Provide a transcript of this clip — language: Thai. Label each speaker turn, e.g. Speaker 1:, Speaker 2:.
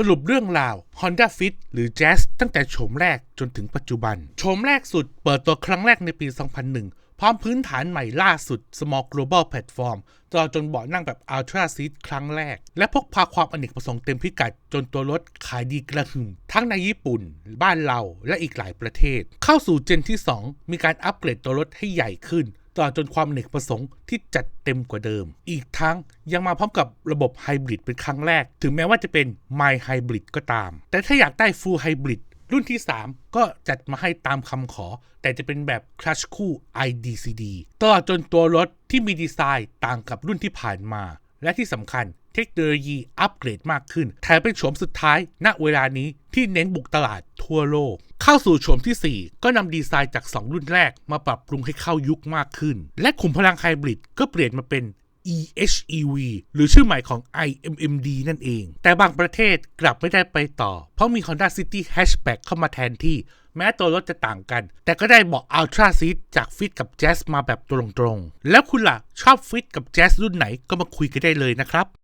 Speaker 1: สรุปเรื่องราว Honda Fit หรือ Jazz ตั้งแต่โฉมแรกจนถึงปัจจุบัน โฉมแรกสุดเปิดตัวครั้งแรกในปี 2001 พร้อมพื้นฐานใหม่ล่าสุด Small Global Platform ตลอดจนเบาะนั่งแบบ Ultra Seat ครั้งแรก และพกพาความอเนกประสงค์เต็มพิกัดจนตัวรถขายดีกระหึ่มทั้งในญี่ปุ่น บ้านเราและอีกหลายประเทศ เข้าสู่เจนที่ 2 มีการอัปเกรดตัวรถให้ใหญ่ขึ้น ตลอดจนความอเนกประสงค์ที่จัดเต็มกว่าเดิม อีกทั้งยังมาพร้อมกับระบบไฮบริดเป็นครั้งแรก ถึงแม้ว่าจะเป็น My Hybrid ก็ตาม แต่ถ้าอยากได้ Full Hybrid รุ่นที่ 3 ก็จัดมาให้ตามคำขอ แต่จะเป็นแบบคลัชคู่ IDCD ตลอดจนตัวรถที่มีดีไซน์ต่างกับรุ่นที่ผ่านมา และที่สำคัญเทคโนโลยีอัปเกรดมากขึ้น แถมเป็นโฉมสุดท้าย ณ เวลานี้ที่เน้นบุกตลาดทั่วโลก เข้าสู่โฉมที่ 4 ก็นำดีไซน์จาก 2 รุ่นแรกมาปรับปรุงให้เข้ายุคมากขึ้น และขุมพลังไฮบริดก็เปลี่ยนมาเป็น EHEV หรือชื่อใหม่ของ IMMD นั่นเอง แต่บางประเทศกลับไม่ได้ไปต่อ เพราะมี Honda City Hatchback เข้ามาแทนที่ แม้ตัวรถจะต่างกัน แต่ก็ได้เบาะ Ultra Seat จากฟิตกับแจ๊สมาแบบตรงๆ แล้วคุณล่ะ ชอบฟิตกับแจ๊สรุ่นไหนก็มาคุยกันได้เลยนะครับ